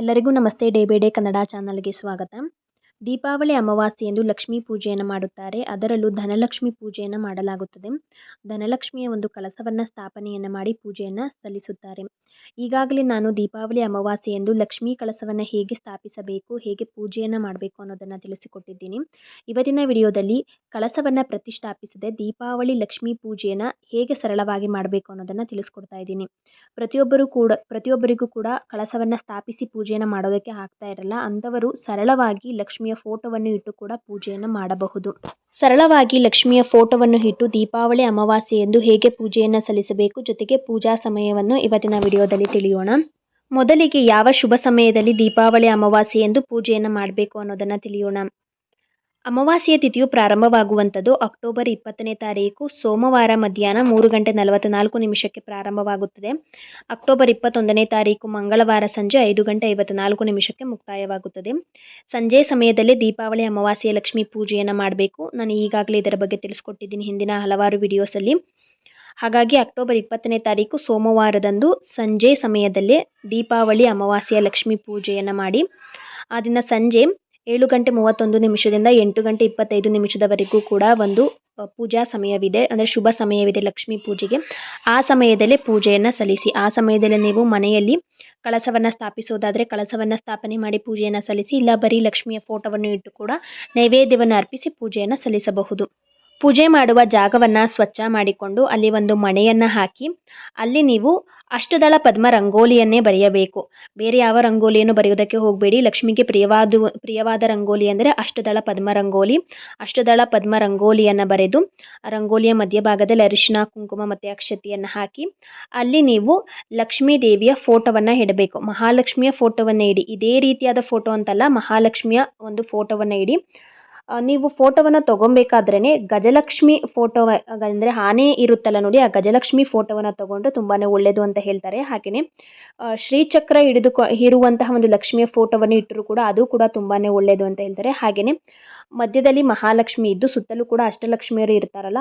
ಎಲ್ಲರಿಗೂ ನಮಸ್ತೆ day by day Kannada ಚಾನಲ್ಗೆ ಸ್ವಾಗತ. ದೀಪಾವಳಿ ಅಮಾವಾಸ್ಯೆಯಂದು ಲಕ್ಷ್ಮೀ ಪೂಜೆಯನ್ನು ಮಾಡುತ್ತಾರೆ. ಅದರಲ್ಲೂ ಧನಲಕ್ಷ್ಮಿ ಪೂಜೆಯನ್ನು ಮಾಡಲಾಗುತ್ತದೆ. ಧನಲಕ್ಷ್ಮಿಯ ಒಂದು ಕಳಸವನ್ನು ಸ್ಥಾಪನೆಯನ್ನು ಮಾಡಿ ಪೂಜೆಯನ್ನು ಸಲ್ಲಿಸುತ್ತಾರೆ. ಈಗಾಗಲೇ ನಾನು ದೀಪಾವಳಿ ಅಮಾವಾಸ್ಯೆಯಂದು ಲಕ್ಷ್ಮೀ ಕಳಸವನ್ನು ಹೇಗೆ ಸ್ಥಾಪಿಸಬೇಕು, ಹೇಗೆ ಪೂಜೆಯನ್ನು ಮಾಡಬೇಕು ಅನ್ನೋದನ್ನು ತಿಳಿಸಿಕೊಟ್ಟಿದ್ದೀನಿ. ಇವತ್ತಿನ ವಿಡಿಯೋದಲ್ಲಿ ಕಳಸವನ್ನು ಪ್ರತಿಷ್ಠಾಪಿಸದೆ ದೀಪಾವಳಿ ಲಕ್ಷ್ಮೀ ಪೂಜೆಯನ್ನು ಹೇಗೆ ಸರಳವಾಗಿ ಮಾಡಬೇಕು ಅನ್ನೋದನ್ನು ತಿಳಿಸ್ಕೊಡ್ತಾ ಇದ್ದೀನಿ. ಪ್ರತಿಯೊಬ್ಬರು ಕೂಡ, ಪ್ರತಿಯೊಬ್ಬರಿಗೂ ಕೂಡ ಕಳಸವನ್ನು ಸ್ಥಾಪಿಸಿ ಪೂಜೆಯನ್ನು ಮಾಡೋದಕ್ಕೆ ಆಗ್ತಾ ಇರಲ್ಲ. ಅಂಥವರು ಸರಳವಾಗಿ ಲಕ್ಷ್ಮಿಯ ಫೋಟೋವನ್ನು ಇಟ್ಟು ಕೂಡ ಪೂಜೆಯನ್ನು ಮಾಡಬಹುದು. ಸರಳವಾಗಿ ಲಕ್ಷ್ಮಿಯ ಫೋಟೋವನ್ನು ಇಟ್ಟು ದೀಪಾವಳಿ ಅಮಾವಾಸ್ಯೆಯಂದು ಹೇಗೆ ಪೂಜೆಯನ್ನು ಸಲ್ಲಿಸಬೇಕು ಜೊತೆಗೆ ಪೂಜಾ ಸಮಯವನ್ನು ಇವತ್ತಿನ ವಿಡಿಯೋದಲ್ಲಿ ತಿಳಿಯೋಣ. ಮೊದಲಿಗೆ ಯಾವ ಶುಭ ಸಮಯದಲ್ಲಿ ದೀಪಾವಳಿ ಅಮಾವಾಸ್ಯೆಯಂದು ಪೂಜೆಯನ್ನು ಮಾಡಬೇಕು ಅನ್ನೋದನ್ನು ತಿಳಿಯೋಣ. ಅಮಾವಾಸ್ಯೆಯ ತಿಥಿಯು ಪ್ರಾರಂಭವಾಗುವಂಥದ್ದು ಅಕ್ಟೋಬರ್ ಇಪ್ಪತ್ತನೇ ತಾರೀಕು, ಸೋಮವಾರ ಮಧ್ಯಾಹ್ನ ಮೂರು ಗಂಟೆ ನಲವತ್ತ್ನಾಲ್ಕು ನಿಮಿಷಕ್ಕೆ ಪ್ರಾರಂಭವಾಗುತ್ತದೆ. ಅಕ್ಟೋಬರ್ ಇಪ್ಪತ್ತೊಂದನೇ ತಾರೀಕು ಮಂಗಳವಾರ ಸಂಜೆ ಐದು ಗಂಟೆ ಐವತ್ತ್ನಾಲ್ಕು ನಿಮಿಷಕ್ಕೆ ಮುಕ್ತಾಯವಾಗುತ್ತದೆ. ಸಂಜೆ ಸಮಯದಲ್ಲಿ ದೀಪಾವಳಿ ಅಮಾವಾಸ್ಯೆ ಲಕ್ಷ್ಮೀ ಪೂಜೆಯನ್ನು ಮಾಡಬೇಕು. ನಾನು ಈಗಾಗಲೇ ಇದರ ಬಗ್ಗೆ ತಿಳಿಸ್ಕೊಟ್ಟಿದ್ದೀನಿ ಹಿಂದಿನ ಹಲವಾರು ವಿಡಿಯೋಸಲ್ಲಿ. ಹಾಗಾಗಿ ಅಕ್ಟೋಬರ್ ಇಪ್ಪತ್ತನೇ ತಾರೀಕು ಸೋಮವಾರದಂದು ಸಂಜೆ ಸಮಯದಲ್ಲೇ ದೀಪಾವಳಿ, ಅಮಾವಾಸ್ಯೆಯ ಲಕ್ಷ್ಮೀ ಪೂಜೆಯನ್ನು ಮಾಡಿ. ಆ ದಿನ ಸಂಜೆ ಏಳು ಗಂಟೆ ಮೂವತ್ತೊಂದು ನಿಮಿಷದಿಂದ ಎಂಟು ಗಂಟೆ ಇಪ್ಪತ್ತೈದು ನಿಮಿಷದವರೆಗೂ ಕೂಡ ಒಂದು ಪೂಜಾ ಸಮಯವಿದೆ. ಅಂದರೆ ಶುಭ ಸಮಯವಿದೆ ಲಕ್ಷ್ಮೀ ಪೂಜೆಗೆ. ಆ ಸಮಯದಲ್ಲೇ ಪೂಜೆಯನ್ನು ಸಲ್ಲಿಸಿ. ಆ ಸಮಯದಲ್ಲಿ ನೀವು ಮನೆಯಲ್ಲಿ ಕಳಸವನ್ನು ಸ್ಥಾಪಿಸೋದಾದರೆ ಕಳಸವನ್ನು ಸ್ಥಾಪನೆ ಮಾಡಿ ಪೂಜೆಯನ್ನು ಸಲ್ಲಿಸಿ, ಇಲ್ಲ ಬರೀ ಲಕ್ಷ್ಮಿಯ ಫೋಟೋವನ್ನು ಇಟ್ಟು ಕೂಡ ನೈವೇದ್ಯವನ್ನು ಅರ್ಪಿಸಿ ಪೂಜೆಯನ್ನು ಸಲ್ಲಿಸಬಹುದು. ಪೂಜೆ ಮಾಡುವ ಜಾಗವನ್ನು ಸ್ವಚ್ಛ ಮಾಡಿಕೊಂಡು ಅಲ್ಲಿ ಒಂದು ಮಣೆಯನ್ನು ಹಾಕಿ, ಅಲ್ಲಿ ನೀವು ಅಷ್ಟದಳ ಪದ್ಮ ರಂಗೋಲಿಯನ್ನೇ ಬರೆಯಬೇಕು. ಬೇರೆ ಯಾವ ರಂಗೋಲಿಯನ್ನು ಬರೆಯೋದಕ್ಕೆ ಹೋಗಬೇಡಿ. ಲಕ್ಷ್ಮಿಗೆ ಪ್ರಿಯವಾದ ಪ್ರಿಯವಾದ ರಂಗೋಲಿ ಅಂದರೆ ಅಷ್ಟದಳ ಪದ್ಮ ರಂಗೋಲಿ. ಅಷ್ಟದಳ ಪದ್ಮ ರಂಗೋಲಿಯನ್ನು ಬರೆದು, ರಂಗೋಲಿಯ ಮಧ್ಯಭಾಗದಲ್ಲಿ ಅರಿಶಿನ ಕುಂಕುಮ ಮತ್ತು ಅಕ್ಷತೆಯನ್ನು ಹಾಕಿ, ಅಲ್ಲಿ ನೀವು ಲಕ್ಷ್ಮೀ ದೇವಿಯ ಫೋಟೋವನ್ನು ಇಡಬೇಕು. ಮಹಾಲಕ್ಷ್ಮಿಯ ಫೋಟೋವನ್ನು ಇಡಿ. ಇದೇ ರೀತಿಯಾದ ಫೋಟೋ ಅಂತಲ್ಲ, ಮಹಾಲಕ್ಷ್ಮಿಯ ಒಂದು ಫೋಟೋವನ್ನು ಇಡಿ. ನೀವು ಫೋಟೋವನ್ನು ತೊಗೊಬೇಕಾದ್ರೇ ಗಜಲಕ್ಷ್ಮಿ ಫೋಟೋ, ಅಂದರೆ ಆನೆ ಇರುತ್ತಲ್ಲ ನೋಡಿ, ಆ ಗಜಲಕ್ಷ್ಮಿ ಫೋಟೋವನ್ನು ತೊಗೊಂಡ್ರೆ ತುಂಬಾ ಒಳ್ಳೆಯದು ಅಂತ ಹೇಳ್ತಾರೆ. ಹಾಗೆಯೇ ಶ್ರೀಚಕ್ರ ಹಿಡಿದು ಇರುವಂತಹ ಒಂದು ಲಕ್ಷ್ಮಿಯ ಫೋಟೋವನ್ನು ಇಟ್ಟರೂ ಕೂಡ ಅದು ಕೂಡ ತುಂಬಾ ಒಳ್ಳೆಯದು ಅಂತ ಹೇಳ್ತಾರೆ. ಹಾಗೆಯೇ ಮಧ್ಯದಲ್ಲಿ ಮಹಾಲಕ್ಷ್ಮಿ ಇದ್ದು ಸುತ್ತಲೂ ಕೂಡ ಅಷ್ಟಲಕ್ಷ್ಮಿಯರು ಇರ್ತಾರಲ್ಲ,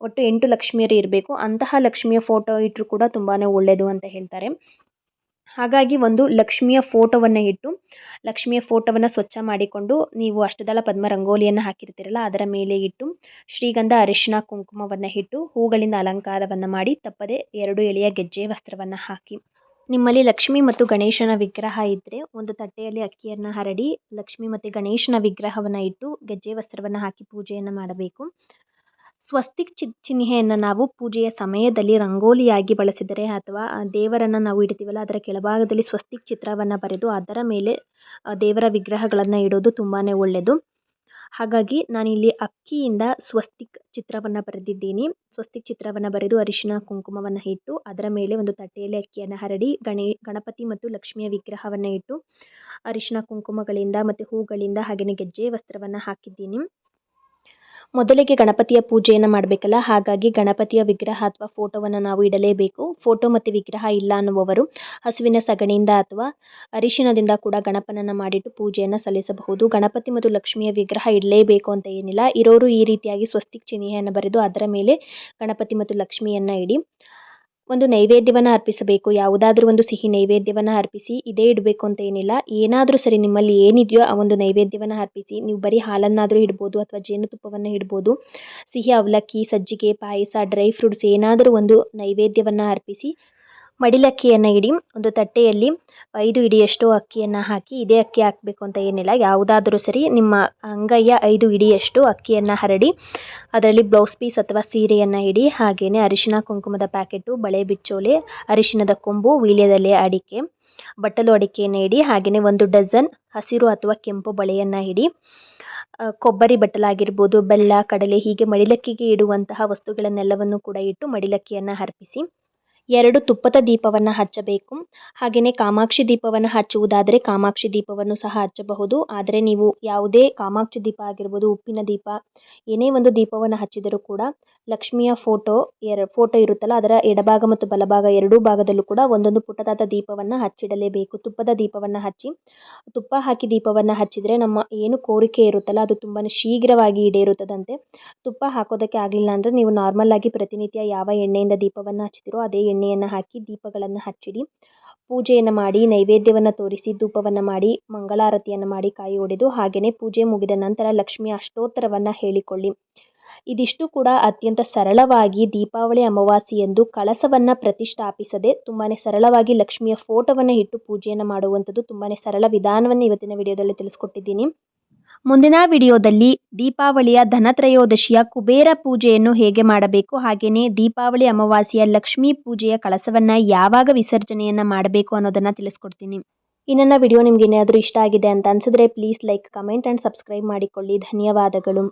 ಒಟ್ಟು ಎಂಟು ಲಕ್ಷ್ಮಿಯರು ಇರಬೇಕು, ಅಂತಹ ಲಕ್ಷ್ಮಿಯ ಫೋಟೋ ಇಟ್ಟರೂ ಕೂಡ ತುಂಬಾ ಒಳ್ಳೆಯದು ಅಂತ ಹೇಳ್ತಾರೆ. ಹಾಗಾಗಿ ಒಂದು ಲಕ್ಷ್ಮಿಯ ಫೋಟೋವನ್ನು ಇಟ್ಟು, ಲಕ್ಷ್ಮಿಯ ಫೋಟೋವನ್ನು ಸ್ವಚ್ಛ ಮಾಡಿಕೊಂಡು ನೀವು ಅಷ್ಟದಳ ಪದ್ಮ ರಂಗೋಲಿಯನ್ನು ಹಾಕಿರ್ತೀರಲ್ಲ ಅದರ ಮೇಲೆ ಇಟ್ಟು, ಶ್ರೀಗಂಧ ಅರಿಶಿನ ಕುಂಕುಮವನ್ನು ಇಟ್ಟು, ಹೂಗಳಿಂದ ಅಲಂಕಾರವನ್ನು ಮಾಡಿ ತಪ್ಪದೆ ಎರಡು ಎಳೆಯ ಗೆಜ್ಜೆ ವಸ್ತ್ರವನ್ನು ಹಾಕಿ. ನಿಮ್ಮಲ್ಲಿ ಲಕ್ಷ್ಮಿ ಮತ್ತು ಗಣೇಶನ ವಿಗ್ರಹ ಇದ್ದರೆ ಒಂದು ತಟ್ಟೆಯಲ್ಲಿ ಅಕ್ಕಿಯನ್ನು ಹರಡಿ, ಲಕ್ಷ್ಮಿ ಮತ್ತು ಗಣೇಶನ ವಿಗ್ರಹವನ್ನು ಇಟ್ಟು ಗೆಜ್ಜೆ ವಸ್ತ್ರವನ್ನು ಹಾಕಿ ಪೂಜೆಯನ್ನು ಮಾಡಬೇಕು. ಸ್ವಸ್ತಿಕ್ ಚಿ ಚಿಹ್ನೆಯನ್ನು ನಾವು ಪೂಜೆಯ ಸಮಯದಲ್ಲಿ ರಂಗೋಲಿಯಾಗಿ ಬಳಸಿದರೆ ಅಥವಾ ದೇವರನ್ನು ನಾವು ಇಡ್ತೀವಲ್ಲ, ಅದರ ಕೆಳಭಾಗದಲ್ಲಿ ಸ್ವಸ್ತಿಕ್ ಚಿತ್ರವನ್ನು ಬರೆದು ಅದರ ಮೇಲೆ ದೇವರ ವಿಗ್ರಹಗಳನ್ನು ಇಡೋದು ತುಂಬಾ ಒಳ್ಳೆಯದು ಹಾಗಾಗಿ ನಾನಿಲ್ಲಿ ಅಕ್ಕಿಯಿಂದ ಸ್ವಸ್ತಿಕ್ ಚಿತ್ರವನ್ನು ಬರೆದಿದ್ದೀನಿ. ಸ್ವಸ್ತಿಕ್ ಚಿತ್ರವನ್ನು ಬರೆದು ಅರಿಶಿನ ಕುಂಕುಮವನ್ನು ಇಟ್ಟು, ಅದರ ಮೇಲೆ ಒಂದು ತಟ್ಟೆಯಲ್ಲಿ ಅಕ್ಕಿಯನ್ನು ಹರಡಿ, ಗಣೇ, ಗಣಪತಿ ಮತ್ತು ಲಕ್ಷ್ಮಿಯ ವಿಗ್ರಹವನ್ನು ಇಟ್ಟು ಅರಿಶಿನ ಕುಂಕುಮಗಳಿಂದ ಮತ್ತು ಹೂಗಳಿಂದ ಹಾಗೆಯೇ ಗೆಜ್ಜೆ ವಸ್ತ್ರವನ್ನು ಹಾಕಿದ್ದೀನಿ. ಮೊದಲಿಗೆ ಗಣಪತಿಯ ಪೂಜೆಯನ್ನು ಮಾಡಬೇಕಲ್ಲ, ಹಾಗಾಗಿ ಗಣಪತಿಯ ವಿಗ್ರಹ ಅಥವಾ ಫೋಟೋವನ್ನು ನಾವು ಇಡಲೇಬೇಕು. ಫೋಟೋ ಮತ್ತು ವಿಗ್ರಹ ಇಲ್ಲ ಅನ್ನುವವರು ಹಸುವಿನ ಸಗಣಿಯಿಂದ ಅಥವಾ ಅರಿಶಿನದಿಂದ ಕೂಡ ಗಣಪನನ್ನು ಮಾಡಿಟ್ಟು ಪೂಜೆಯನ್ನು ಸಲ್ಲಿಸಬಹುದು. ಗಣಪತಿ ಮತ್ತು ಲಕ್ಷ್ಮಿಯ ವಿಗ್ರಹ ಇಡಲೇಬೇಕು ಅಂತ ಏನಿಲ್ಲ. ಇರೋರು ಈ ರೀತಿಯಾಗಿ ಸ್ವಸ್ತಿಕ್ ಚಿಹ್ನೆಯನ್ನು ಬರೆದು ಅದರ ಮೇಲೆ ಗಣಪತಿ ಮತ್ತು ಲಕ್ಷ್ಮಿಯನ್ನು ಇಡಿ. ಒಂದು ನೈವೇದ್ಯವನ್ನು ಅರ್ಪಿಸಬೇಕು. ಯಾವುದಾದ್ರೂ ಒಂದು ಸಿಹಿ ನೈವೇದ್ಯವನ್ನು ಅರ್ಪಿಸಿ, ಇದೇ ಇಡಬೇಕು ಅಂತ ಏನಿಲ್ಲ. ಏನಾದರೂ ಸರಿ ನಿಮ್ಮಲ್ಲಿ ಏನಿದೆಯೋ ಆ ಒಂದು ನೈವೇದ್ಯವನ್ನು ಅರ್ಪಿಸಿ, ನೀವು ಬರೀ ಹಾಲನ್ನಾದರೂ ಇಡ್ಬೋದು ಅಥವಾ ಜೇನುತುಪ್ಪವನ್ನು ಇಡ್ಬೋದು. ಸಿಹಿ, ಅವಲಕ್ಕಿ, ಸಜ್ಜಿಗೆ, ಪಾಯಸ, ಡ್ರೈ ಫ್ರೂಟ್ಸ್ ಏನಾದರೂ ಒಂದು ನೈವೇದ್ಯವನ್ನು ಅರ್ಪಿಸಿ ಮಡಿಲಕ್ಕಿಯನ್ನು ಇಡಿ, ಒಂದು ತಟ್ಟೆಯಲ್ಲಿ ಐದು ಹಿಡಿಯಷ್ಟು ಅಕ್ಕಿಯನ್ನು ಹಾಕಿ, ಇದೇ ಅಕ್ಕಿ ಹಾಕಬೇಕು ಅಂತ ಏನಿಲ್ಲ, ಯಾವುದಾದ್ರೂ ಸರಿ ನಿಮ್ಮ ಅಂಗೈಯ ಐದು ಹಿಡಿಯಷ್ಟು ಅಕ್ಕಿಯನ್ನು ಹರಡಿ, ಅದರಲ್ಲಿ ಬ್ಲೌಸ್ ಪೀಸ್ ಅಥವಾ ಸೀರೆಯನ್ನು ಇಡಿ ಹಾಗೆಯೇ ಅರಿಶಿನ ಕುಂಕುಮದ ಪ್ಯಾಕೆಟು, ಬಳೆ ಬಿಚ್ಚೋಲೆ, ಅರಿಶಿನದ ಕೊಂಬು ವೀಳ್ಯದಲ್ಲಿ ಅಡಿಕೆ, ಬಟ್ಟಲು ಅಡಿಕೆಯನ್ನು ಇಡಿ ಹಾಗೆಯೇ ಒಂದು ಡಜನ್ ಹಸಿರು ಅಥವಾ ಕೆಂಪು ಬಳೆಯನ್ನು ಇಡಿ ಕೊಬ್ಬರಿ ಬಟ್ಟಲಾಗಿರ್ಬೋದು, ಬೆಲ್ಲ, ಕಡಲೆ ಹೀಗೆ ಮಡಿಲಕ್ಕಿಗೆ ಇಡುವಂತಹ ವಸ್ತುಗಳನ್ನೆಲ್ಲವನ್ನು ಕೂಡ ಇಟ್ಟು ಮಡಿಲಕ್ಕಿಯನ್ನು ಅರ್ಪಿಸಿ. ಎರಡು ತುಪ್ಪದ ದೀಪವನ್ನು ಹಚ್ಚಬೇಕು. ಹಾಗೆಯೇ ಕಾಮಾಕ್ಷಿ ದೀಪವನ್ನು ಹಚ್ಚುವುದಾದರೆ ಕಾಮಾಕ್ಷಿ ದೀಪವನ್ನು ಸಹ ಹಚ್ಚಬಹುದು. ಆದರೆ ನೀವು ಯಾವುದೇ ಕಾಮಾಕ್ಷಿ ದೀಪ ಆಗಿರ್ಬೋದು, ಉಪ್ಪಿನ ದೀಪ, ಏನೇ ಒಂದು ದೀಪವನ್ನು ಹಚ್ಚಿದರೂ ಕೂಡ ಲಕ್ಷ್ಮಿಯ ಫೋಟೋ, ಎರ, ಫೋಟೋ ಇರುತ್ತಲ್ಲ, ಅದರ ಎಡಭಾಗ ಮತ್ತು ಬಲಭಾಗ ಎರಡೂ ಭಾಗದಲ್ಲೂ ಕೂಡ ಒಂದೊಂದು ಪುಟ್ಟದಾದ ದೀಪವನ್ನು ಹಚ್ಚಿಡಲೇಬೇಕು. ತುಪ್ಪದ ದೀಪವನ್ನು ಹಚ್ಚಿ, ತುಪ್ಪ ಹಾಕಿ ದೀಪವನ್ನು ಹಚ್ಚಿದರೆ ನಮ್ಮ ಏನು ಕೋರಿಕೆ ಇರುತ್ತಲ್ಲ, ಅದು ತುಂಬಾ ಶೀಘ್ರವಾಗಿ ಈಡೇರುತ್ತದಂತೆ. ತುಪ್ಪ ಹಾಕೋದಕ್ಕೆ ಆಗಲಿಲ್ಲ ಅಂದರೆ ನೀವು ನಾರ್ಮಲ್ಲಾಗಿ ಪ್ರತಿನಿತ್ಯ ಯಾವ ಎಣ್ಣೆಯಿಂದ ದೀಪವನ್ನು ಹಚ್ಚಿದಿರೋ ಅದೇ ಎಣ್ಣೆಯನ್ನು ಹಾಕಿ ದೀಪಗಳನ್ನು ಹಚ್ಚಿಡಿ. ಪೂಜೆಯನ್ನು ಮಾಡಿ, ನೈವೇದ್ಯವನ್ನು ತೋರಿಸಿ, ಧೂಪವನ್ನು ಮಾಡಿ, ಮಂಗಳಾರತಿಯನ್ನು ಮಾಡಿ ಕಾಯಿ ಒಡೆದು ಹಾಗೆಯೇ ಪೂಜೆ ಮುಗಿದ ನಂತರ ಲಕ್ಷ್ಮಿಯ ಅಷ್ಟೋತ್ತರವನ್ನು ಹೇಳಿಕೊಳ್ಳಿ. ಇದಿಷ್ಟು ಕೂಡ ಅತ್ಯಂತ ಸರಳವಾಗಿ ದೀಪಾವಳಿ ಅಮಾವಾಸ್ಯೆಯಂದು ಕಳಸವನ್ನು ಪ್ರತಿಷ್ಠಾಪಿಸದೆ ತುಂಬಾ ಸರಳವಾಗಿ ಲಕ್ಷ್ಮಿಯ ಫೋಟೋವನ್ನು ಇಟ್ಟು ಪೂಜೆಯನ್ನು ಮಾಡುವಂಥದ್ದು ತುಂಬಾ ಸರಳ ವಿಧಾನವನ್ನು ಇವತ್ತಿನ ವಿಡಿಯೋದಲ್ಲಿ ತಿಳಿಸ್ಕೊಟ್ಟಿದ್ದೀನಿ. ಮುಂದಿನ ವಿಡಿಯೋದಲ್ಲಿ ದೀಪಾವಳಿಯ ಧನತ್ರಯೋದಶಿಯ ಕುಬೇರ ಪೂಜೆಯನ್ನು ಹೇಗೆ ಮಾಡಬೇಕು ಹಾಗೆಯೇ ದೀಪಾವಳಿ ಅಮಾವಾಸ್ಯೆಯ ಲಕ್ಷ್ಮೀ ಪೂಜೆಯ ಕಳಸವನ್ನು ಯಾವಾಗ ವಿಸರ್ಜನೆಯನ್ನು ಮಾಡಬೇಕು ಅನ್ನೋದನ್ನು ತಿಳಿಸ್ಕೊಡ್ತೀನಿ. ಈ ವಿಡಿಯೋ ನಿಮ್ಗೆ ಏನಾದರೂ ಇಷ್ಟ ಆಗಿದೆ ಅಂತ ಅನಿಸಿದ್ರೆ please like comment and subscribe ಮಾಡಿಕೊಳ್ಳಿ. ಧನ್ಯವಾದಗಳು.